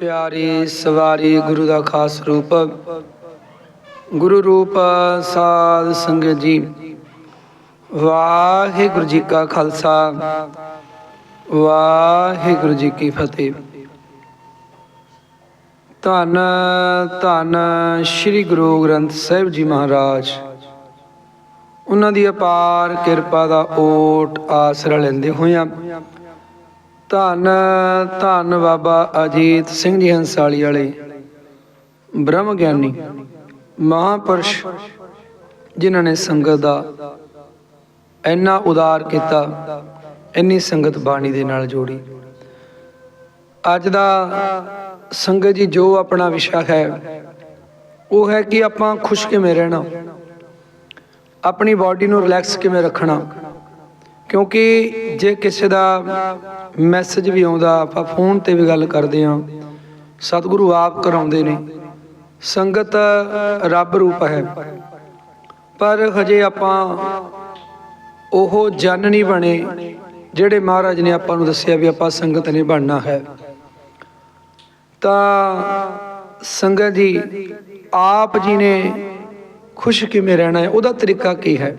ਪਿਆਰੀ ਸਵਾਰੀ ਗੁਰੂ ਦਾ ਖਾਸ ਰੂਪ, ਗੁਰੂ ਰੂਪ ਸਾਧ ਸੰਗਤ ਜੀ। ਵਾਹਿਗੁਰੂ ਜੀ ਕਾ ਖਾਲਸਾ, ਵਾਹਿਗੁਰੂ ਜੀ ਕੀ ਫਤਿਹ। ਧੰਨ ਧੰਨ ਸ੍ਰੀ ਗੁਰੂ ਗ੍ਰੰਥ ਸਾਹਿਬ ਜੀ ਮਹਾਰਾਜ। ਉਹਨਾਂ ਦੀ ਅਪਾਰ ਕਿਰਪਾ ਦਾ ਓਟ ਆਸਰਾ ਲੈਂਦੇ ਹੋਇਆਂ ਧੰਨ ਧੰਨ ਬਾਬਾ ਅਜੀਤ ਸਿੰਘ ਜੀ ਹੰਸਾਲੀ ਵਾਲੇ। ਬ੍ਰਹਮ ਗਿਆਨੀ, ਮਹਾਪੁਰਸ਼, ਜਿਨ੍ਹਾਂ ਨੇ ਸੰਗਤ ਦਾ ਇੰਨਾ ਉਦਾਰ ਕੀਤਾ, ਇੰਨੀ ਸੰਗਤ ਬਾਣੀ ਦੇ ਨਾਲ ਜੋੜੀ। ਅੱਜ ਦਾ ਸੰਗਤ ਜੀ ਜੋ ਆਪਣਾ ਵਿਸ਼ਾ ਹੈ, ਉਹ ਹੈ ਕਿ ਆਪਾਂ ਖੁਸ਼ ਕਿਵੇਂ ਰਹਿਣਾ, ਆਪਣੀ ਬਾਡੀ ਨੂੰ ਰਿਲੈਕਸ ਕਿਵੇਂ ਰੱਖਣਾ। ਕਿਉਂਕਿ ਜੇ ਕਿਸੇ ਦਾ ਮੈਸੇਜ ਵੀ ਆਉਂਦਾ, ਆਪਾਂ ਫੋਨ ਤੇ ਵੀ ਗੱਲ ਕਰਦੇ ਹਾਂ। ਸਤਿਗੁਰੂ ਆਪ ਕਰਾਉਂਦੇ ਨੇ। ਸੰਗਤ ਰੱਬ ਰੂਪ ਹੈ। ਪਰ ਹਜੇ ਆਪਾਂ ਉਹ ਜਨ ਨਹੀਂ ਬਣੇ, ਜਿਹੜੇ ਮਹਾਰਾਜ ਨੇ ਆਪਾਂ ਨੂੰ ਦੱਸਿਆ ਵੀ ਆਪਾਂ ਸੰਗਤ ਨੇ ਬਣਨਾ ਹੈ। ਤਾਂ ਸੰਗਤ ਜੀ, ਆਪ ਜੀ ਨੇ ਖੁਸ਼ ਕਿਵੇਂ ਰਹਿਣਾ ਹੈ? ਉਹਦਾ ਤਰੀਕਾ ਕੀ ਹੈ?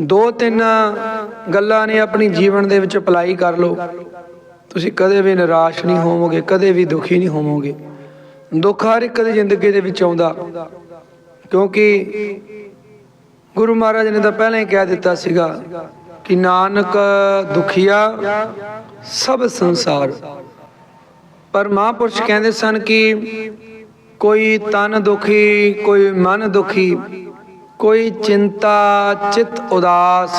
ਦੋ ਤਿੰਨ ਗੱਲਾਂ ਨੇ ਆਪਣੀ ਜੀਵਨ ਦੇ ਵਿੱਚ ਅਪਲਾਈ ਕਰ ਲਓ। ਤੁਸੀਂ ਕਦੇ ਵੀ ਨਿਰਾਸ਼ ਨਹੀਂ ਹੋਵੋਗੇ, ਕਦੇ ਵੀ ਦੁਖੀ ਨਹੀਂ ਹੋਵੋਗੇ। ਦੁੱਖ ਹਰ ਇੱਕ ਦੀ ਜ਼ਿੰਦਗੀ ਦੇ ਵਿੱਚ ਆਉਂਦਾ। ਕਿਉਂਕਿ ਗੁਰੂ ਮਹਾਰਾਜ ਨੇ ਤਾਂ ਪਹਿਲਾਂ ਹੀ ਕਹਿ ਦਿੱਤਾ ਸੀਗਾ ਕਿ ਨਾਨਕ ਦੁਖੀਆ ਸਭ ਸੰਸਾਰ। ਪਰ ਮਹਾਂਪੁਰਸ਼ ਕਹਿੰਦੇ ਸਨ ਕਿ ਕੋਈ ਤਨ ਦੁਖੀ, ਕੋਈ ਮਨ ਦੁਖੀ ਕੋਈ ਚਿੰਤਾ, ਚਿਤ ਉਦਾਸ,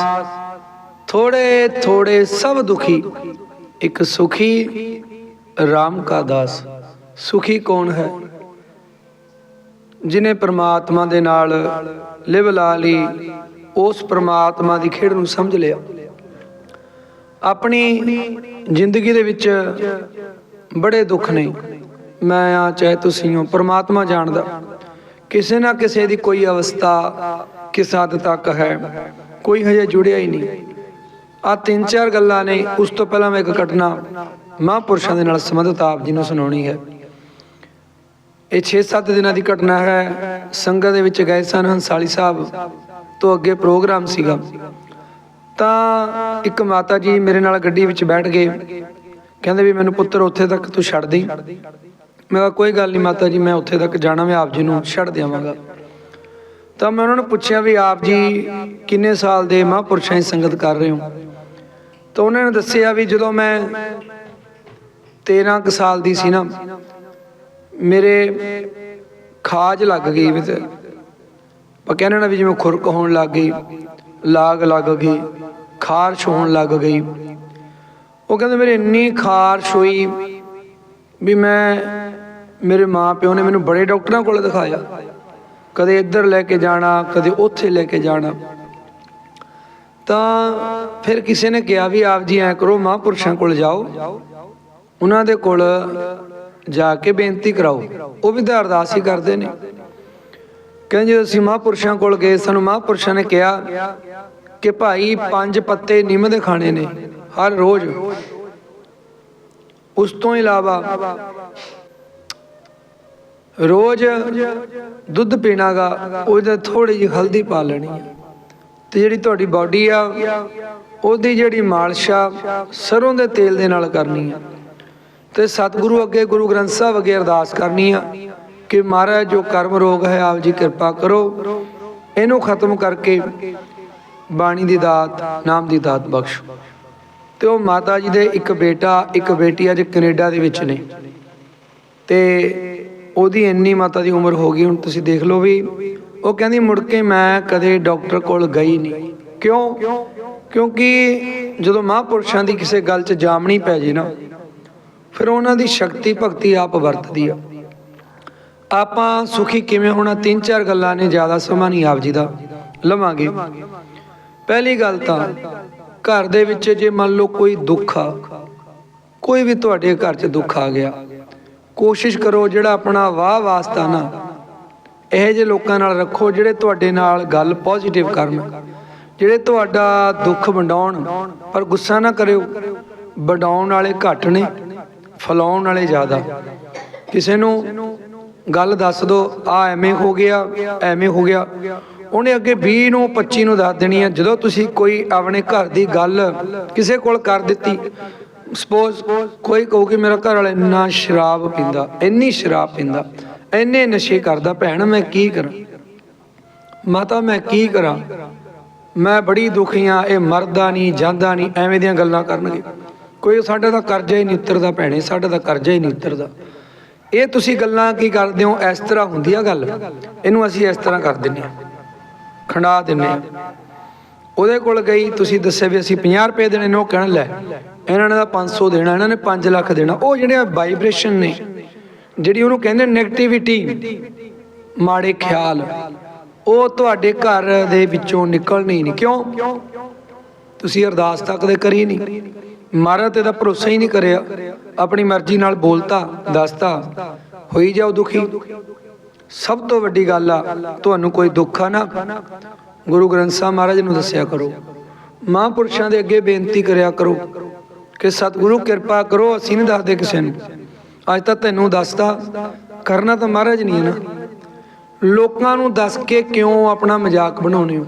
ਥੋੜੇ ਥੋੜੇ ਸਭ ਦੁਖੀ, ਇੱਕ ਸੁਖੀ RAM ਕਾ ਦਾਸ। ਸੁਖੀ ਕੌਣ ਹੈ? ਜਿਨੇ ਪ੍ਰਮਾਤਮਾ ਦੇ ਨਾਲ ਲਿਵ ਲਾ ਲਈ, ਉਸ ਪ੍ਰਮਾਤਮਾ ਦੀ ਖੇਡ ਨੂੰ ਸਮਝ ਲਿਆ। ਆਪਣੀ ਜ਼ਿੰਦਗੀ ਦੇ ਵਿੱਚ ਬੜੇ ਦੁੱਖ ਨੇ। ਮੈਂ ਆ ਚਾਹੇ ਤੁਸੀਂ ਹੋ, ਪ੍ਰਮਾਤਮਾ ਜਾਣਦਾ। ਕਿਸੇ ਨਾ ਕਿਸੇ ਦੀ ਕੋਈ ਅਵਸਥਾ ਕਿਸ ਹੱਦ ਤੱਕ ਹੈ। ਕੋਈ ਹਜੇ ਜੁੜਿਆ ਹੀ ਨਹੀਂ। ਆ ਤਿੰਨ ਚਾਰ ਗੱਲਾਂ ਨੇ, ਉਸ ਤੋਂ ਪਹਿਲਾਂ ਮੈਂ ਇੱਕ ਘਟਨਾ ਮਹਾਂਪੁਰਸ਼ਾਂ ਦੇ ਨਾਲ ਸੰਬੰਧਿਤ ਆਪ ਜੀ ਨੂੰ ਸੁਣਾਉਣੀ ਹੈ। ਇਹ 6-7 ਦਿਨਾਂ ਦੀ ਘਟਨਾ ਹੈ। ਸੰਗਤ ਦੇ ਵਿੱਚ ਗਏ ਸਨ, ਹੰਸਾਲੀ ਸਾਹਿਬ ਤੋਂ ਅੱਗੇ ਪ੍ਰੋਗਰਾਮ ਸੀਗਾ। ਤਾਂ ਇੱਕ ਮਾਤਾ ਜੀ ਮੇਰੇ ਨਾਲ ਗੱਡੀ ਵਿੱਚ ਬੈਠ ਗਏ। ਕਹਿੰਦੇ ਵੀ ਮੈਨੂੰ ਪੁੱਤਰ ਉੱਥੇ ਤੱਕ ਤੂੰ ਛੱਡ ਦੇ। ਮੈਂ ਕਿਹਾ, ਕੋਈ ਗੱਲ ਨਹੀਂ ਮਾਤਾ ਜੀ, ਮੈਂ ਉੱਥੇ ਤੱਕ ਜਾਣਾ, ਮੈਂ ਆਪ ਜੀ ਨੂੰ ਛੱਡ ਦੇਵਾਂਗਾ। ਤਾਂ ਮੈਂ ਉਹਨਾਂ ਨੂੰ ਪੁੱਛਿਆ ਵੀ ਆਪ ਜੀ ਕਿੰਨੇ ਸਾਲ ਦੇ ਮਹਾਂਪੁਰਸ਼ਾਂ ਦੀ ਸੰਗਤ ਕਰ ਰਹੇ ਹੋ? ਤਾਂ ਉਹਨਾਂ ਨੇ ਦੱਸਿਆ ਵੀ ਜਦੋਂ ਮੈਂ 13 ਕੁ ਸਾਲ ਦੀ ਸੀ ਨਾ, ਮੇਰੇ ਖਾਜ ਲੱਗ ਗਈ ਵੀ ਆਪਾਂ ਕਹਿੰਦੇ ਨਾ ਵੀ ਜਿਵੇਂ ਖੁਰਕ ਹੋਣ ਲੱਗ ਗਈ, ਲਾਗ ਲੱਗ ਗਈ, ਖਾਰਸ਼ ਹੋਣ ਲੱਗ ਗਈ। ਉਹ ਕਹਿੰਦੇ, ਮੇਰੇ ਇੰਨੀ ਖਾਰਸ਼ ਹੋਈ ਵੀ ਮੈਂ ਮੇਰੇ ਮਾਂ ਪਿਓ ਨੇ ਮੈਨੂੰ ਬੜੇ ਡਾਕਟਰਾਂ ਕੋਲ ਦਿਖਾਇਆ। ਕਦੇ ਇੱਧਰ ਲੈ ਕੇ ਜਾਣਾ, ਕਦੇ ਉੱਥੇ ਲੈ ਕੇ ਜਾਣਾ। ਤਾਂ ਫਿਰ ਕਿਸੇ ਨੇ ਕਿਹਾ ਵੀ ਆਪ ਜੀ ਐ ਕਰੋ, ਮਹਾਂਪੁਰਸ਼ਾਂ ਕੋਲ ਜਾਓ। ਉਹਨਾਂ ਦੇ ਕੋਲ ਜਾ ਕੇ ਬੇਨਤੀ ਕਰਾਓ। ਉਹ ਵੀ ਤਾਂ ਅਰਦਾਸ ਹੀ ਕਰਦੇ ਨੇ। ਕਹਿੰਦੇ ਅਸੀਂ ਮਹਾਂਪੁਰਸ਼ਾਂ ਕੋਲ ਗਏ, ਸਾਨੂੰ ਮਹਾਂਪੁਰਸ਼ਾਂ ਨੇ ਕਿਹਾ ਕਿ ਭਾਈ ਪੰਜ ਪੱਤੇ ਨਿੰਮ ਦੇ ਖਾਣੇ ਨੇ, ਹਰ ਰੋਜ਼। ਉਸ ਤੋਂ ਇਲਾਵਾ ਰੋਜ਼ ਦੁੱਧ ਪੀਣਾਗਾ, ਉਹਦੇ ਥੋੜੀ ਜਿਹੀ ਹਲਦੀ ਪਾ ਲੈਣੀ ਹੈ। ਤੇ ਜਿਹੜੀ ਤੁਹਾਡੀ ਬਾਡੀ ਆ, ਉਹਦੀ ਜਿਹੜੀ ਮਾਲਿਸ਼ ਆ, ਸਰੋਂ ਦੇ ਤੇਲ ਦੇ ਨਾਲ ਕਰਨੀ ਆ ਤੇ ਸਤਿਗੁਰੂ ਅੱਗੇ ਗੁਰੂ ਗ੍ਰੰਥ ਸਾਹਿਬ ਅੱਗੇ ਅਰਦਾਸ ਕਰਨੀ ਆ ਕਿ ਮਹਾਰਾਜ, ਜੋ ਕਰਮ ਰੋਗ ਹੈ, ਆਪ ਜੀ ਕਿਰਪਾ ਕਰੋ। ਇਹਨੂੰ ਖਤਮ ਕਰਕੇ ਬਾਣੀ ਦੀ ਦਾਤ, ਨਾਮ ਦੀ ਦਾਤ ਬਖਸ਼ੋ। ਤੇ ਉਹ ਮਾਤਾ ਜੀ ਦੇ ਇੱਕ ਬੇਟਾ, ਇੱਕ ਬੇਟੀ ਅੱਜ ਕੈਨੇਡਾ ਦੇ ਵਿੱਚ ਨੇ। ਤੇ ਉਹਦੀ ਇੰਨੀ ਮਾਤਾ ਦੀ ਉਮਰ ਹੋ ਗਈ, ਹੁਣ ਤੁਸੀਂ ਦੇਖ ਲਓ ਵੀ ਉਹ ਕਹਿੰਦੀ ਮੁੜ ਕੇ ਮੈਂ ਕਦੇ ਡਾਕਟਰ ਕੋਲ ਗਈ ਨਹੀਂ। ਕਿਉਂ? ਕਿਉਂਕਿ ਜਦੋਂ ਮਹਾਂਪੁਰਸ਼ਾਂ ਦੀ ਕਿਸੇ ਗੱਲ 'ਚ ਜਾਮਣੀ ਪੈ ਜੇ ਨਾ, ਫਿਰ ਉਹਨਾਂ ਦੀ ਸ਼ਕਤੀ, ਭਗਤੀ ਆਪ ਵਰਤਦੀ ਆ। ਆਪਾਂ ਸੁਖੀ ਕਿਵੇਂ ਹੋਣਾ? ਤਿੰਨ ਚਾਰ ਗੱਲਾਂ ਨੇ, ਜ਼ਿਆਦਾ ਸਮਾਂ ਨਹੀਂ ਆਪ ਜੀ ਦਾ, ਲਵਾਂਗੇ। ਪਹਿਲੀ ਗੱਲ ਤਾਂ, ਘਰ ਦੇ ਵਿੱਚ ਜੇ ਮੰਨ ਲਓ ਕੋਈ ਦੁੱਖ ਆ, ਕੋਈ ਵੀ ਤੁਹਾਡੇ ਘਰ 'ਚ ਦੁੱਖ ਆ ਗਿਆ ਕੋਸ਼ਿਸ਼ ਕਰੋ ਜਿਹੜਾ ਆਪਣਾ ਵਾਹ ਵਾਸਤਾ ਨਾ ਇਹੋ ਜਿਹੇ ਲੋਕਾਂ ਨਾਲ ਰੱਖੋ ਜਿਹੜੇ ਤੁਹਾਡੇ ਨਾਲ ਗੱਲ ਪੋਜ਼ਿਟਿਵ ਕਰਨ, ਜਿਹੜੇ ਤੁਹਾਡਾ ਦੁੱਖ ਵੰਡਾਉਣ, ਪਰ ਗੁੱਸਾ ਨਾ ਕਰਿਓ। ਵੰਡਾਉਣ ਵਾਲੇ ਘੱਟ ਨੇ, ਫਲਾਉਣ ਵਾਲੇ ਜ਼ਿਆਦਾ। ਕਿਸੇ ਨੂੰ ਗੱਲ ਦੱਸ ਦੋ, ਆ ਐਵੇਂ ਹੋ ਗਿਆ, ਐਵੇਂ ਹੋ ਗਿਆ। ਉਹਨੇ ਅੱਗੇ 20 ਨੂੰ 25 ਨੂੰ ਦੱਸ ਦੇਣੀ ਹੈ ਜਦੋਂ ਤੁਸੀਂ ਕੋਈ ਆਪਣੇ ਘਰ ਦੀ ਗੱਲ ਕਿਸੇ ਕੋਲ ਕਰ ਦਿੱਤੀ ਸਪੋਜ਼ ਕੋਈ ਕਹੂ ਕਿ ਮੇਰਾ ਘਰ ਵਾਲਾ ਇੰਨਾ ਸ਼ਰਾਬ ਪੀਂਦਾ, ਇੰਨੀ ਸ਼ਰਾਬ ਪੀਂਦਾ, ਇੰਨੇ ਨਸ਼ੇ ਕਰਦਾ, ਭੈਣ ਮੈਂ ਕੀ ਕਰਾਂ? ਮਾਤਾ ਮੈਂ ਕੀ ਕਰਾਂ? ਮੈਂ ਬੜੀ ਦੁਖੀ ਆ, ਇਹ ਮਰਦਾ ਨਹੀਂ, ਜਾਂਦਾ ਨਹੀਂ, ਐਵੇਂ ਦੀਆਂ ਗੱਲਾਂ ਕਰਨਗੇ। ਕੋਈ ਸਾਡਾ ਤਾਂ ਕਰਜ਼ਾ ਹੀ ਨਹੀਂ ਉਤਰਦਾ ਭੈਣੇ, ਸਾਡਾ ਤਾਂ ਕਰਜ਼ਾ ਹੀ ਨਹੀਂ ਉਤਰਦਾ। ਇਹ ਤੁਸੀਂ ਗੱਲਾਂ ਕੀ ਕਰਦੇ ਹੋ? ਇਸ ਤਰ੍ਹਾਂ ਹੁੰਦੀ ਆ ਗੱਲ। ਇਹਨੂੰ ਅਸੀਂ ਇਸ ਤਰ੍ਹਾਂ ਕਰ ਦਿੰਨੇ ਆ ਖੰਡਾ ਦਿੰਨੇ ਆ ਉਹਦੇ ਕੋਲ ਗਈ, ਤੁਸੀਂ ਦੱਸਿਆ ਵੀ ਅਸੀਂ 50 ਰੁਪਏ ਦੇਣੇ ਨੇ, ਉਹ ਕਹਿਣ ਲੈ ਇਹਨਾਂ ਨੇ ਤਾਂ 500 ਦੇਣਾ, ਇਹਨਾਂ ਨੇ 5 ਲੱਖ ਦੇਣਾ। ਉਹ ਜਿਹੜੇ ਵਾਈਬ੍ਰੇਸ਼ਨ ਨੇ, ਜਿਹੜੀ ਉਹਨੂੰ ਕਹਿੰਦੇ 네ਗੇਟਿਵਿਟੀ ਮਾੜੇ ਖਿਆਲ, ਉਹ ਤੁਹਾਡੇ ਘਰ ਦੇ ਵਿੱਚੋਂ ਨਿਕਲਣੀ ਨਹੀਂ। ਕਿਉਂ? ਤੁਸੀਂ ਅਰਦਾਸ ਤੱਕ ਦੇ ਕਰੀ ਨਹੀਂ। ਮਹਾਰਾਜ ਤੇ ਦਾ ਭਰੋਸਾ ਹੀ ਨਹੀਂ ਕਰਿਆ। ਆਪਣੀ ਮਰਜ਼ੀ ਨਾਲ ਬੋਲਤਾ, ਦੱਸਤਾ, ਹੋਈ ਜਾਓ ਦੁਖੀ। ਸਭ ਤੋਂ ਵੱਡੀ ਗੱਲ ਆ, ਤੁਹਾਨੂੰ ਕੋਈ ਦੁੱਖ ਆ ਨਾ? ਗੁਰੂ ਗ੍ਰੰਥ ਸਾਹਿਬ ਮਹਾਰਾਜ ਨੂੰ ਦੱਸਿਆ ਕਰੋ। ਮਹਾਂਪੁਰਸ਼ਾਂ ਦੇ ਅੱਗੇ ਬੇਨਤੀ ਕਰਿਆ ਕਰੋ। ਕਿ ਸਤਿਗੁਰੂ ਕਿਰਪਾ ਕਰੋ, ਅਸੀਂ ਨਹੀਂ ਦੱਸਦੇ ਕਿਸੇ ਨੂੰ। ਅੱਜ ਤਾਂ ਤੈਨੂੰ ਦੱਸਦਾ ਕਰਨਾ ਤਾਂ ਮਹਾਰਾਜ ਨਹੀਂ ਹੈ ਨਾ। ਲੋਕਾਂ ਨੂੰ ਦੱਸ ਕੇ ਕਿਉਂ ਆਪਣਾ ਮਜ਼ਾਕ ਬਣਾਉਣੇ ਹੋ?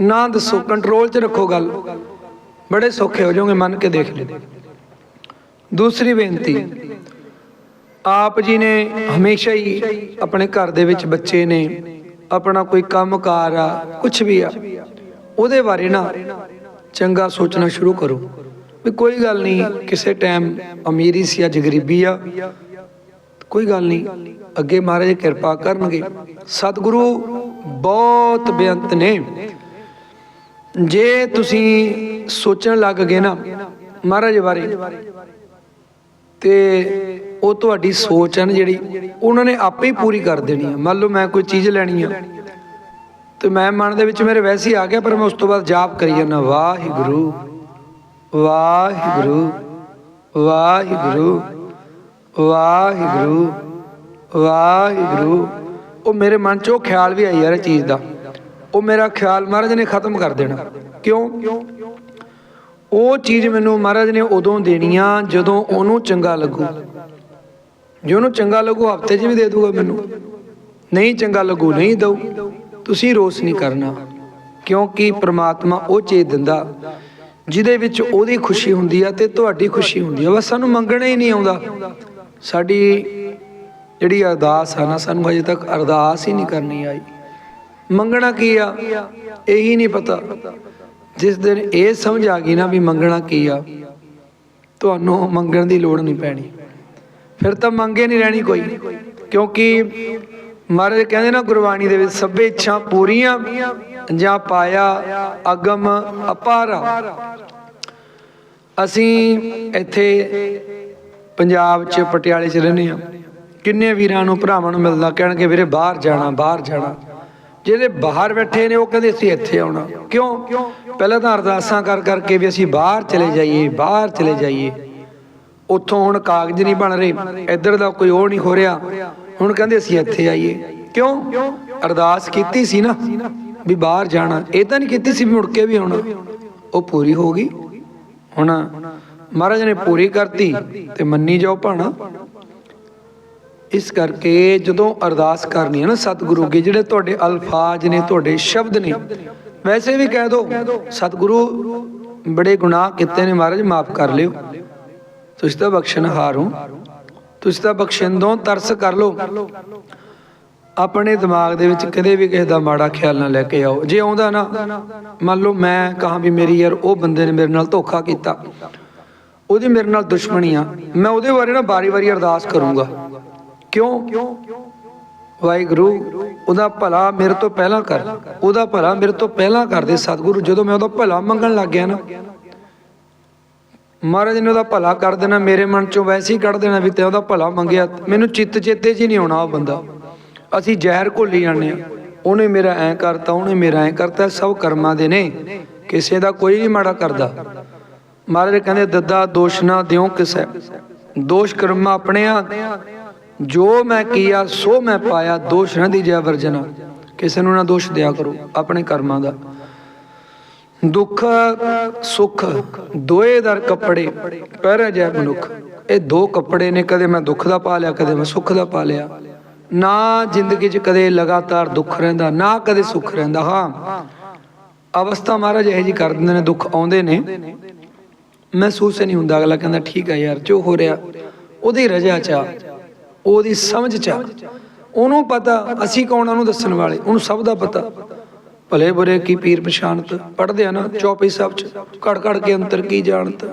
ਨਾ ਦੱਸੋ ਕੰਟਰੋਲ 'ਚ ਰੱਖੋ ਗੱਲ। ਬੜੇ ਸੌਖੇ ਹੋ ਜਾਓਗੇ, ਮੰਨ ਕੇ ਦੇਖ ਲਿਓ। ਦੂਸਰੀ ਬੇਨਤੀ, ਆਪ ਜੀ ਨੇ ਹਮੇਸ਼ਾ ਹੀ ਆਪਣੇ ਘਰ ਦੇ ਵਿੱਚ ਬੱਚੇ ਨੇ, ਆਪਣਾ ਕੋਈ ਕੰਮਕਾਰ ਆ ਕੁਝ ਵੀ ਆ, ਉਹਦੇ ਬਾਰੇ ਨਾ ਚੰਗਾ ਸੋਚਣਾ ਸ਼ੁਰੂ ਕਰੋ। ਵੀ ਕੋਈ ਗੱਲ ਨਹੀਂ, ਕਿਸੇ ਟਾਈਮ ਅਮੀਰੀ ਸੀ, ਅੱਜ ਗਰੀਬੀ ਆ। ਕੋਈ ਗੱਲ ਨਹੀਂ, ਅੱਗੇ ਮਹਾਰਾਜ ਕਿਰਪਾ ਕਰਨਗੇ। ਸਤਿਗੁਰੂ ਬਹੁਤ ਬੇਅੰਤ ਨੇ। ਜੇ ਤੁਸੀਂ ਸੋਚਣ ਲੱਗ ਗਏ ਨਾ ਮਹਾਰਾਜ ਬਾਰੇ, ਤੇ ਉਹ ਤੁਹਾਡੀ ਸੋਚ ਹੈ ਨਾ ਜਿਹੜੀ, ਉਹਨਾਂ ਨੇ ਆਪੇ ਹੀ ਪੂਰੀ ਕਰ ਦੇਣੀ ਹੈ ਮੰਨ ਲਓ ਮੈਂ ਕੋਈ ਚੀਜ਼ ਲੈਣੀ ਆ, ਤੇ ਮੈਂ ਮਨ ਦੇ ਵਿੱਚ ਮੇਰੇ ਵੈਸੇ ਹੀ ਆ ਗਿਆ, ਪਰ ਮੈਂ ਉਸ ਤੋਂ ਬਾਅਦ ਜਾਪ ਕਰੀ ਜਾਂਦਾ, ਵਾਹਿਗੁਰੂ। ਵਾਹਿਗੁਰੂ ਵਾਹਿਗੁਰੂ ਵਾਹਿਗੁਰੂ ਵਾਹਿਗੁਰੂ। ਉਹ ਮੇਰੇ ਮਨ 'ਚ ਉਹ ਖਿਆਲ ਵੀ ਆਈ ਯਾਰ ਇਹ ਚੀਜ਼ ਦਾ। ਉਹ ਮੇਰਾ ਖਿਆਲ ਮਹਾਰਾਜ ਨੇ ਖਤਮ ਕਰ ਦੇਣਾ। ਕਿਉਂ? ਉਹ ਚੀਜ਼ ਮੈਨੂੰ ਮਹਾਰਾਜ ਨੇ ਉਦੋਂ ਦੇਣੀ ਆ ਜਦੋਂ ਉਹਨੂੰ ਚੰਗਾ ਲੱਗੂ। ਜੇ ਉਹਨੂੰ ਚੰਗਾ ਲੱਗੂ, ਹਫ਼ਤੇ 'ਚ ਵੀ ਦੇ ਦੂਗਾ ਮੈਨੂੰ। ਨਹੀਂ ਚੰਗਾ ਲੱਗੂ, ਨਹੀਂ ਦਊ। ਤੁਸੀਂ ਰੋਸ ਨਹੀਂ ਕਰਨਾ। ਕਿਉਂਕਿ ਪ੍ਰਮਾਤਮਾ ਉਹ ਚੀਜ਼ ਦਿੰਦਾ ਜਿਹਦੇ ਵਿੱਚ ਉਹਦੀ ਖੁਸ਼ੀ ਹੁੰਦੀ ਆ ਤੇ ਤੁਹਾਡੀ ਖੁਸ਼ੀ ਹੁੰਦੀ ਆ। ਬਸ ਸਾਨੂੰ ਮੰਗਣਾ ਹੀ ਨਹੀਂ ਆਉਂਦਾ। ਸਾਡੀ ਜਿਹੜੀ ਅਰਦਾਸ ਆ ਨਾ, ਸਾਨੂੰ ਅਜੇ ਤੱਕ ਅਰਦਾਸ ਹੀ ਨਹੀਂ ਕਰਨੀ ਆਈ। ਮੰਗਣਾ ਕੀ ਆ? ਇਹੀ ਨਹੀਂ ਪਤਾ। ਜਿਸ ਦਿਨ ਇਹ ਸਮਝ ਆ ਗਈ ਨਾ ਵੀ ਮੰਗਣਾ ਕੀ ਆ, ਤੁਹਾਨੂੰ ਮੰਗਣ ਦੀ ਲੋੜ ਨਹੀਂ ਪੈਣੀ। ਫਿਰ ਤਾਂ ਮੰਗੇ ਨਹੀਂ ਰਹਿਣੀ ਕੋਈ, ਕਿਉਂਕਿ ਮਹਾਰਾਜ ਕਹਿੰਦੇ ਨਾ ਗੁਰਬਾਣੀ ਦੇ ਵਿੱਚ, ਸਭੇ ਇੱਛਾ ਪੂਰੀਆਂ ਜਾਂ ਪਾਇਆ ਅਗਮ ਅਪਾਰਾ। ਅਸੀਂ ਇੱਥੇ ਪੰਜਾਬ 'ਚ ਪਟਿਆਲੇ 'ਚ ਰਹਿੰਦੇ ਆ ਕਿੰਨੇ ਵੀਰਾਂ ਨੂੰ ਭਰਾਵਾਂ ਨੂੰ ਮਿਲਦਾ, ਕਹਿਣਗੇ ਵੀਰੇ ਬਾਹਰ ਜਾਣਾ ਬਾਹਰ ਜਾਣਾ। ਜਿਹੜੇ ਬਾਹਰ ਬੈਠੇ ਨੇ, ਉਹ ਕਹਿੰਦੇ ਅਸੀਂ ਇੱਥੇ ਆਉਣਾ। ਕਿਉਂ? ਪਹਿਲਾਂ ਤਾਂ ਅਰਦਾਸਾਂ ਕਰ ਕਰਕੇ ਵੀ ਅਸੀਂ ਬਾਹਰ ਚਲੇ ਜਾਈਏ, ਬਾਹਰ ਚਲੇ ਜਾਈਏ। ਉੱਥੋਂ ਹੁਣ ਕਾਗਜ਼ ਨਹੀਂ ਬਣ ਰਹੇ, ਇੱਧਰ ਦਾ ਕੋਈ ਉਹ ਨਹੀਂ ਹੋ ਰਿਹਾ। ਹੁਣ ਕਹਿੰਦੇ ਅਸੀਂ ਇੱਥੇ ਆਈਏ। ਕਿਉਂ? ਅਰਦਾਸ ਕੀਤੀ ਸੀ ਨਾ। ਵੀ ਬਾਹਰ ਜਾਣਾ। ਇਹ ਤਾਂ ਨਹੀਂ ਕੀਤੀ ਸੀ ਵੀ ਮੁੜ ਕੇ ਵੀ ਆਉਣਾ। ਉਹ ਪੂਰੀ ਹੋ ਗਈ। ਹੁਣ ਮਹਾਰਾਜ ਨੇ ਪੂਰੀ ਕਰਤੀ ਤੇ ਮੰਨੀ ਜਾਓ ਭਾਣਾ। ਇਸ ਕਰਕੇ ਜਦੋਂ ਅਰਦਾਸ ਕਰਨੀ ਹੈ ਨਾ ਸਤਿਗੁਰੂ ਅੱਗੇ, ਜਿਹੜੇ ਤੁਹਾਡੇ ਅਲਫਾਜ਼ ਨੇ, ਤੁਹਾਡੇ ਸ਼ਬਦ ਨੇ, ਵੈਸੇ ਵੀ ਕਹਿ ਦੋ, ਸਤਿਗੁਰੂ ਬੜੇ ਗੁਨਾਹ ਕੀਤੇ ਨੇ ਮਹਾਰਾਜ, ਮਾਫ ਕਰ ਲਿਓ। ਤੁਸੀਂ ਤਾਂ ਬਖਸ਼ਣਹਾਰ ਹੋ। ਤੁਸੀਂ ਤਾਂ ਬਖਸ਼ਿੰਦੋਂ ਤਰਸ ਕਰ ਲਓ। ਆਪਣੇ ਦਿਮਾਗ ਦੇ ਵਿੱਚ ਕਦੇ ਵੀ ਕਿਸੇ ਦਾ ਮਾੜਾ ਖਿਆਲ ਨਾ ਲੈ ਕੇ ਆਓ। ਜੇ ਆਉਂਦਾ ਨਾ, ਮੰਨ ਲਓ ਮੈਂ ਕਹਾਂ ਵੀ ਮੇਰੀ ਯਾਰ ਉਹ ਬੰਦੇ ਨੇ ਮੇਰੇ ਨਾਲ ਧੋਖਾ ਕੀਤਾ। ਉਹਦੀ ਮੇਰੇ ਨਾਲ ਦੁਸ਼ਮਣੀ ਆ। ਮੈਂ ਉਹਦੇ ਬਾਰੇ ਨਾ ਬਾਰੀ-ਬਾਰੀ ਅਰਦਾਸ ਕਰੂੰਗਾ। ਕਿਉਂ? ਵਾਹਿਗੁਰੂ, ਉਹਦਾ ਭਲਾ ਮੇਰੇ ਤੋਂ ਪਹਿਲਾਂ ਕਰ। ਉਹਦਾ ਭਲਾ ਮੇਰੇ ਤੋਂ ਪਹਿਲਾਂ ਕਰਦੇ ਸਤਿਗੁਰੂ। ਜਦੋਂ ਮੈਂ ਉਹਦਾ ਭਲਾ ਮੰਗਣ ਲੱਗ ਗਿਆ ਨਾ, ਮਹਾਰਾਜ ਨੇ ਉਹਦਾ ਭਲਾ ਕਰ ਦੇਣਾ। ਮੇਰੇ ਮਨ ਚੋਂ ਵੈਸੇ ਹੀ ਕੱਢ ਦੇਣਾ ਵੀ ਤੇ ਉਹਦਾ ਭਲਾ ਮੰਗਿਆ। ਮੈਨੂੰ ਚਿੱਤ ਚੇਤੇ 'ਚ ਹੀ ਨਹੀਂ ਆਉਣਾ ਉਹ ਬੰਦਾ। ਅਸੀਂ ਜ਼ਹਿਰ ਘੋਲੀ ਜਾਂਦੇ ਆ ਉਹਨੇ ਮੇਰਾ ਐ ਕਰਤਾ, ਉਹਨੇ ਮੇਰਾ ਐ ਕਰਤਾ, ਸਭ ਕਰਮਾਂ ਦੇ ਨੇ। ਕਿਸੇ ਦਾ ਕੋਈ ਨਹੀਂ ਮਾੜਾ ਕਰਦਾ। ਮਹਾਰਾਜ ਕਹਿੰਦੇ, ਦੱਦਾ ਦੋਸ਼ ਨਾ ਦਿਓ ਕਿਸੈ। ਦੋਸ਼ ਕਰਮਾ ਆਪਣੇ ਆ। ਜੋ ਮੈਂ ਕੀਆ, ਸੋ ਮੈਂ ਪਾਇਆ। ਦੋਸ਼ ਨਾ ਦੀਜੈ ਵਰਜਨਾ। ਕਿਸੇ ਨੂੰ ਨਾ ਦੋਸ਼ ਦਿਆ ਕਰੋ, ਆਪਣੇ ਕਰਮਾਂ ਦਾ। ਦੁੱਖ, ਸੁੱਖ, ਦੋਏ ਦਰ ਕੱਪੜੇ, ਪਹਿਰੇ ਜੈ ਮਨੁੱਖ। ਇਹ ਦੋ ਕੱਪੜੇ ਨੇ, ਕਦੇ ਮੈਂ ਦੁੱਖ ਦਾ ਪਾ ਲਿਆ, ਕਦੇ ਮੈਂ ਸੁੱਖ ਦਾ ਪਾ ਲਿਆ। ਨਾ ਜ਼ਿੰਦਗੀ 'ਚ ਕਦੇ ਲਗਾਤਾਰ ਦੁੱਖ ਰਹਿੰਦਾ, ਨਾ ਕਦੇ ਸੁੱਖ ਰਹਿੰਦਾ। ਹਾਂ, ਅਵਸਥਾ ਮਹਾਰਾਜ ਇਹ ਜੀ ਕਰ ਦਿੰਦੇ ਨੇ, ਦੁੱਖ ਆਉਂਦੇ ਨੇ। ਮਹਿਸੂਸ ਨਹੀਂ ਹੁੰਦਾ ਅਗਲਾ ਕਹਿੰਦਾ, ਠੀਕ ਹੈ ਯਾਰ, ਜੋ ਹੋ ਰਿਹਾ, ਉਹਦੀ ਰਜਾ ਚ ਉਹਦੀ ਸਮਝ ਚ ਉਹਨੂੰ ਪਤਾ, ਅਸੀਂ ਕੌਣ ਆ, ਉਹਨੂੰ ਦੱਸਣ ਵਾਲੇ, ਉਹਨੂੰ ਸਭ ਦਾ ਪਤਾ। ਭਲੇ ਬੁਰੇ ਕੀ ਪੀਰ ਪਛਾਣਤ? ਪੜਦੇ ਆ ਨਾ ਚੌਪਈ ਸਾਹਿਬ ਚ, ਘੜ ਘੜ ਕੇ ਅੰਤਰ ਕੀ ਜਾਣਤ?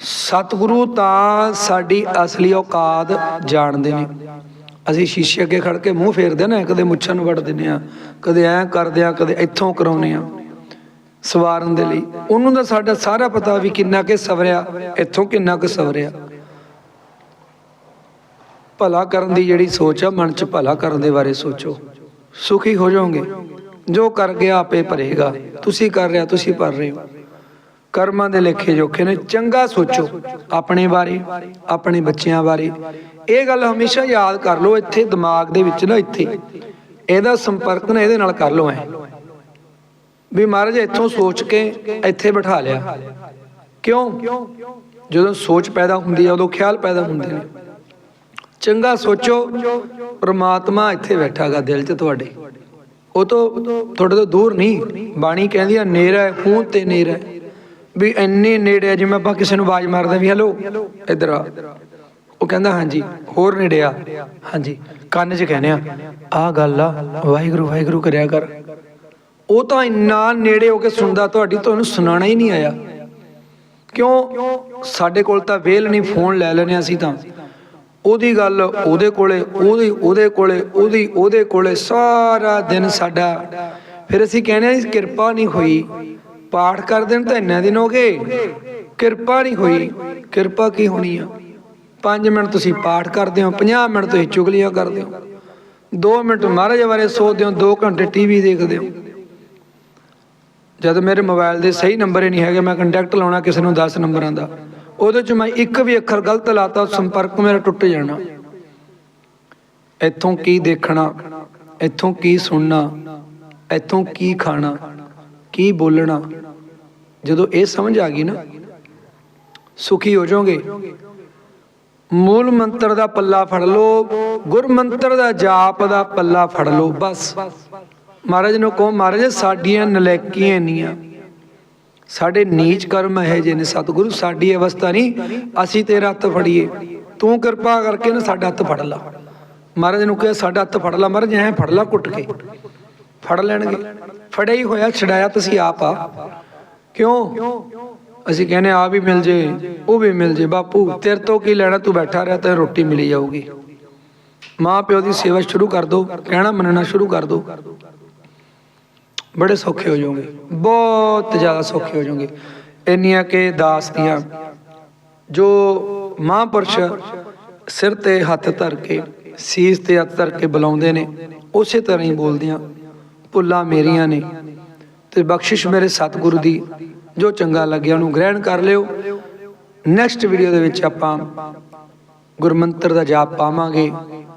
ਸਤਿਗੁਰੂ ਤਾਂ ਸਾਡੀ ਅਸਲੀ ਔਕਾਤ ਜਾਣਦੇ ਨੇ। ਅਸੀਂ ਸ਼ੀਸ਼ੇ ਅੱਗੇ ਖੜ ਕੇ ਮੂੰਹ ਫੇਰਦੇ ਨਾ, ਕਦੇ ਮੁੱਛਾਂ ਨੂੰ ਵੱਢ ਦਿੰਦੇ ਆ ਕਦੇ ਐ ਕਰਦੇ ਆ ਕਦੇ ਇੱਥੋਂ ਕਰਾਉਨੇ ਆ ਸਵਾਰਨ ਦੇ ਲਈ। ਉਹਨੂੰ ਤਾਂ ਸਾਡਾ ਸਾਰਾ ਪਤਾ ਵੀ ਕਿੰਨਾ ਕਿ ਸਵਰਿਆ, ਇੱਥੋਂ ਕਿੰਨਾ ਕੁ ਸਵਰਿਆ। ਭਲਾ ਕਰਨ ਦੀ ਜਿਹੜੀ ਸੋਚ ਆ, ਮਨ 'ਚ ਭਲਾ ਕਰਨ ਦੇ ਬਾਰੇ ਸੋਚੋ। ਸੁਖੀ ਹੋ ਜਾਓਗੇ। ਜੋ ਕਰ ਗਿਆ, ਆਪੇ ਭਰੇਗਾ। ਤੁਸੀਂ ਕਰ ਰਿਹਾ, ਤੁਸੀਂ ਭਰ ਰਹੇ ਹੋ। ਕਰਮਾਂ ਦੇ ਲੇਖੇ ਜੋਖੇ ਨੇ, ਚੰਗਾ ਸੋਚੋ ਆਪਣੇ ਬਾਰੇ, ਆਪਣੇ ਬੱਚਿਆਂ ਬਾਰੇ। ਇਹ ਗੱਲ ਹਮੇਸ਼ਾ ਯਾਦ ਕਰ ਲਓ, ਇੱਥੇ ਦਿਮਾਗ ਦੇ ਵਿੱਚ ਨਾ ਇੱਥੇ। ਇਹਦਾ ਸੰਪਰਕ ਨਾ ਇਹਦੇ ਨਾਲ ਕਰ ਲਓ ਐ। ਵੀ ਮਹਾਰਾਜ, ਇੱਥੋਂ ਸੋਚ ਕੇ ਇੱਥੇ ਬਿਠਾ ਲਿਆ। ਕਿਉਂ? ਜਦੋਂ ਸੋਚ ਪੈਦਾ ਹੁੰਦੀ ਹੈ ਉਦੋਂ ਖਿਆਲ ਪੈਦਾ ਹੁੰਦੇ ਨੇ। ਚੰਗਾ ਸੋਚੋ, ਪ੍ਰਮਾਤਮਾ ਇੱਥੇ ਬੈਠਾਗਾ ਦਿਲ 'ਚ ਤੁਹਾਡੇ। ਉਹ ਤੋਂ ਤੁਹਾਡੇ ਤੋਂ ਦੂਰ ਨਹੀਂ। ਬਾਣੀ ਕਹਿੰਦੀ ਆ, ਨੇਰਾ ਖੂਨ ਤੇ ਨੇਰਾ ਹੈ। ਵੀ ਇੰਨੇ ਨੇੜੇ ਆ, ਜਿਵੇਂ ਆਪਾਂ ਕਿਸੇ ਨੂੰ ਆਵਾਜ਼ ਮਾਰਦੇ ਵੀ ਹੈਲੋ ਇੱਧਰ ਆ। ਉਹ ਕਹਿੰਦਾ, ਹਾਂਜੀ, ਹੋਰ ਨੇੜੇ ਆ। ਹਾਂਜੀ, ਕੰਨ 'ਚ ਕਹਿੰਦੇ ਆ ਆਹ ਗੱਲ ਆ, ਵਾਹਿਗੁਰੂ ਵਾਹਿਗੁਰੂ ਕਰਿਆ ਕਰ। ਉਹ ਤਾਂ ਇੰਨਾ ਨੇੜੇ ਹੋ ਕੇ ਸੁਣਦਾ, ਤੁਹਾਡੀ ਤੁਹਾਨੂੰ ਸੁਣਾਣਾ ਹੀ ਨਹੀਂ ਆਇਆ। ਕਿਉਂ? ਸਾਡੇ ਕੋਲ ਤਾਂ ਵੇਲ ਨਹੀਂ, ਫੋਨ ਲੈ ਲੈਣੇ ਅਸੀਂ ਤਾਂ। ਉਹਦੀ ਗੱਲ ਉਹਦੇ ਕੋਲੇ, ਉਹਦੀ, ਉਹਦੇ ਕੋਲੇ, ਉਹਦੀ, ਉਹਦੇ ਕੋਲੇ ਸਾਰਾ ਦਿਨ ਸਾਡਾ। ਫਿਰ ਅਸੀਂ ਕਹਿੰਦੇ ਆ ਕਿਰਪਾ ਨਹੀਂ ਹੋਈ। ਪਾਠ ਕਰਦੇ ਨੂੰ ਤਾਂ ਇੰਨੇ ਦਿਨ ਹੋ ਗਏ। ਕਿਰਪਾ ਨਹੀਂ ਹੋਈ। ਕਿਰਪਾ ਕੀ ਹੋਣੀ ਆ? 5 ਮਿੰਟ ਤੁਸੀਂ ਪਾਠ ਕਰਦੇ ਹੋ 50 ਮਿੰਟ ਤੁਸੀਂ ਚੁਗਲੀਆਂ ਕਰਦੇ ਹੋ। 2 ਮਿੰਟ ਮਹਾਰਾਜ ਬਾਰੇ ਸੋਚਦੇ ਹੋ 2 ਘੰਟੇ ਟੀਵੀ ਦੇਖਦੇ ਹੋ। ਜਦ ਮੇਰੇ ਮੋਬਾਈਲ ਦੇ ਸਹੀ ਨੰਬਰ ਹੀ ਨਹੀਂ ਹੈਗੇ, ਮੈਂ ਕੰਟੈਕਟ ਲਾਉਣਾ ਕਿਸੇ ਨੂੰ 10 ਨੰਬਰਾਂ ਦਾ। ਉਹਦੇ ਚ ਮੈਂ ਇੱਕ ਵੀ ਅੱਖਰ ਗਲਤ ਲਾਤਾ, ਸੰਪਰਕ ਮੇਰਾ ਟੁੱਟ ਜਾਣਾ। ਇੱਥੋਂ ਕੀ ਦੇਖਣਾ? ਇੱਥੋਂ ਕੀ ਸੁਣਨਾ? ਇੱਥੋਂ ਕੀ ਖਾਣਾ? ਕੀ ਬੋਲਣਾ? ਜਦੋਂ ਇਹ ਸਮਝ ਆ ਗਈ ਨਾ, ਸੁਖੀ ਹੋ ਜਾਓਗੇ। ਮੂਲ ਮੰਤਰ ਦਾ ਪੱਲਾ ਫੜ ਲਓ, ਗੁਰ ਮੰਤਰ ਦਾ ਜਾਪ ਦਾ ਪੱਲਾ ਫੜ ਲਓ, ਬਸ। ਮਹਾਰਾਜ ਨੂੰ ਕਹੋ, ਮਹਾਰਾਜ, ਸਾਡੀਆਂ ਨਲੈਕੀਆਂ ਇੰਨੀਆਂ। ਸਾਡੇ ਨੀਚ ਕਰਮ ਹੈ ਨੇ, ਸਤਿਗੁਰੂ, ਸਾਡੀ ਅਵਸਥਾ ਨਹੀਂ, ਅਸੀਂ ਤੇਰਾ ਹੱਥ ਫੜੀਏ। ਤੂੰ ਕਿਰਪਾ ਕਰਕੇ ਨਾ ਸਾਡਾ ਹੱਥ ਫੜ ਲਾ। ਮਹਾਰਾਜ ਨੂੰ ਕਿਹਾ, ਸਾਡਾ ਹੱਥ ਫੜ ਲਾ। ਮਹਾਰਾਜ, ਐਂ ਫੜ ਲਾ ਕੁੱਟ ਕੇ। ਫੜ ਲੈਣਗੇ। ਫੜਿਆ ਹੀ ਹੋਇਆ, ਛਡਾਇਆ ਤੁਸੀਂ ਆਪ ਆ। ਕਿਉਂ? ਅਸੀਂ ਕਹਿੰਦੇ ਆ ਵੀ ਮਿਲ ਜੇ, ਉਹ ਵੀ ਮਿਲ ਜੇ। ਬਾਪੂ, ਤੇਰੇ ਤੋਂ ਕੀ ਲੈਣਾ? ਤੂੰ ਬੈਠਾ ਰਿਹਾ, ਤੈਨੂੰ ਰੋਟੀ ਮਿਲੀ ਜਾਊਗੀ। ਮਾਂ ਪਿਓ ਦੀ ਸੇਵਾ ਸ਼ੁਰੂ ਕਰ ਦੋ, ਕਹਿਣਾ ਮੰਨਣਾ ਸ਼ੁਰੂ ਕਰ ਦੋ। ਬੜੇ ਸੌਖੇ ਹੋ ਜਾਓਗੇ, ਬਹੁਤ ਜ਼ਿਆਦਾ ਸੌਖੇ ਹੋ ਜਾਓਗੇ। ਇੰਨੀਆਂ ਕਿ ਦਾਸ ਦੀਆਂ, ਜੋ ਮਹਾਂਪੁਰਸ਼ ਸਿਰ ਤੇ ਹੱਥ ਧਰ ਕੇ, ਸੀਸ ਤੇ ਹੱਥ ਧਰ ਕੇ ਬੁਲਾਉਂਦੇ ਨੇ, ਉਸੇ ਤਰ੍ਹਾਂ ਹੀ ਬੋਲਦੀਆਂ। ਭੁੱਲਾਂ ਮੇਰੀਆਂ ਨੇ ਤੇ ਬਖਸ਼ਿਸ਼ ਮੇਰੇ ਸਤਿਗੁਰੂ ਦੀ, ਜੋ ਚੰਗਾ ਲੱਗਿਆ ਉਹਨੂੰ ਗ੍ਰਹਿਣ ਕਰ ਲਿਓ। ਨੈਕਸਟ ਵੀਡੀਓ ਦੇ ਵਿੱਚ ਆਪਾਂ ਗੁਰਮੰਤਰ ਦਾ ਜਾਪ ਪਾਵਾਂਗੇ,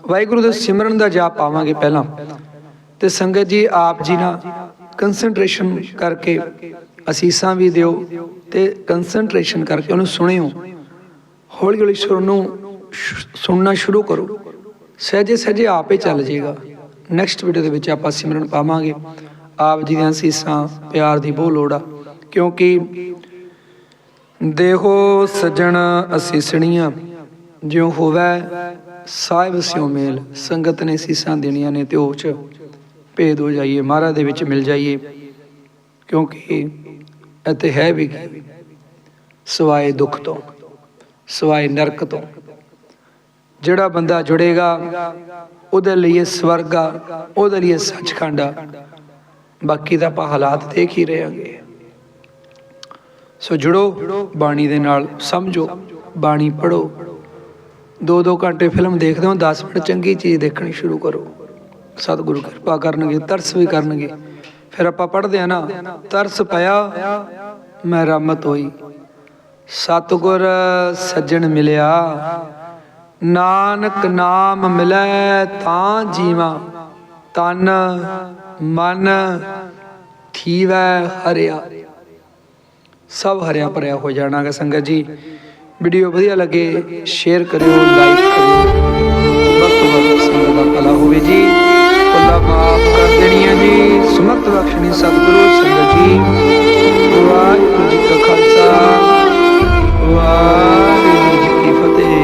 ਵਾਹਿਗੁਰੂ ਦੇ ਸਿਮਰਨ ਦਾ ਜਾਪ ਪਾਵਾਂਗੇ ਪਹਿਲਾਂ। ਤੇ ਸੰਗਤ ਜੀ, ਆਪ ਜੀ ਨਾਲ ਕੰਸੈਂਟਰੇਸ਼ਨ ਕਰਕੇ ਅਸੀਸਾਂ ਵੀ ਦਿਓ ਤੇ ਕੰਸੈਂਟਰੇਸ਼ਨ ਕਰਕੇ ਉਹਨੂੰ ਸੁਣਿਓ। ਹੌਲੀ ਹੌਲੀ ਸੁਰ ਨੂੰ ਸੁਣਨਾ ਸ਼ੁਰੂ ਕਰੋ। ਸਹਿਜੇ ਸਹਿਜੇ ਆਪੇ ਚੱਲ ਜਾਏਗਾ। ਨੈਕਸਟ ਵੀਡੀਓ ਦੇ ਵਿੱਚ ਆਪਾਂ ਸਿਮਰਨ ਪਾਵਾਂਗੇ। ਆਪ ਜੀ ਦੀਆਂ ਸੀਸਾਂ, ਪਿਆਰ ਦੀ ਬਹੁਤ ਲੋੜ ਆ। ਕਿਉਂਕਿ ਦੇਹੋ ਸੱਜਣ ਅਸੀਸਣੀਆਂ ਜਿਉ ਹੋਵੇ ਸਾਹਿਬ ਸਿਉ ਮੇਲ। ਸੰਗਤ ਨੇ ਸੀਸਾਂ ਦੇਣੀਆਂ ਨੇ ਤੇ ਉਹ ਚ ਭੇਦ ਹੋ ਜਾਈਏ, ਮਹਾਰਾਜ ਦੇ ਵਿੱਚ ਮਿਲ ਜਾਈਏ। ਕਿਉਂਕਿ ਇੱਥੇ ਹੈ ਵੀ ਸਵਾਏ ਦੁੱਖ ਤੋਂ, ਸਵਾਏ ਨਰਕ ਤੋਂ। ਜਿਹੜਾ ਬੰਦਾ ਜੁੜੇਗਾ ਉਹਦੇ ਲਈ ਇਹ ਸਵਰਗ ਆ ਉਹਦੇ ਲਈ ਸੱਚਖੰਡ ਆ। ਬਾਕੀ ਤਾਂ ਆਪਾਂ ਹਾਲਾਤ ਦੇਖ ਹੀ ਰਹਾਂਗੇ ਸੋ ਜੁੜੋ ਬਾਣੀ ਦੇ ਨਾਲ, ਸਮਝੋ, ਬਾਣੀ ਪੜੋ ਦੋ ਦੋ ਘੰਟੇ ਫਿਲਮ ਦੇਖਦੇ ਹੋ 10 ਮਿੰਟ ਚੰਗੀ ਚੀਜ਼ ਦੇਖਣੀ ਸ਼ੁਰੂ ਕਰੋ। ਸਤਿਗੁਰੂ ਕਿਰਪਾ ਕਰਨਗੇ, ਤਰਸ ਵੀ ਕਰਨਗੇ। ਫਿਰ ਆਪਾਂ ਪੜ੍ਹਦੇ ਆ ਨਾ, ਤਰਸ ਪਿਆ, ਮੈਂ ਰਾਮਤ ਹੋਈ। ਸਤਿਗੁਰ ਸੱਜਣ ਮਿਲਿਆ। ਨਾਨਕ ਨਾਮ ਮਿਲੈ ਤਾਂ ਜੀਵਾਂ, ਤਨ ਮਨ ਥੀਵੈ ਹਰਿਆ। ਸਭ ਹਰਿਆ ਭਰਿਆ ਹੋ ਜਾਣਾਗਾ ਸੰਗਤ ਜੀ। ਵੀਡੀਓ ਵਧੀਆ ਲੱਗੇ ਸ਼ੇਅਰ ਕਰਿਓ ਲਾਈਕ ਕਰਿਓ। ਵੱਧ ਤੋਂ ਸੰਗਤ ਦਾ ਭਲਾ ਹੋਵੇ ਜੀ। ਅੱਲਾ ਮਾਫ ਕਰ ਦੇਣੀਆਂ ਜੀ। ਸਮਰਥ ਬਖਸ਼ਣੀ ਸਤਿਗੁਰੂ ਸੰਗਤ ਜੀ। ਵਾਹਿਗੁਰੂ ਜੀ ਕਾ ਖਾਲਸਾ। ਵਾਹਿਗੁਰੂ ਜੀ ਕੀ ਫਤਿਹ।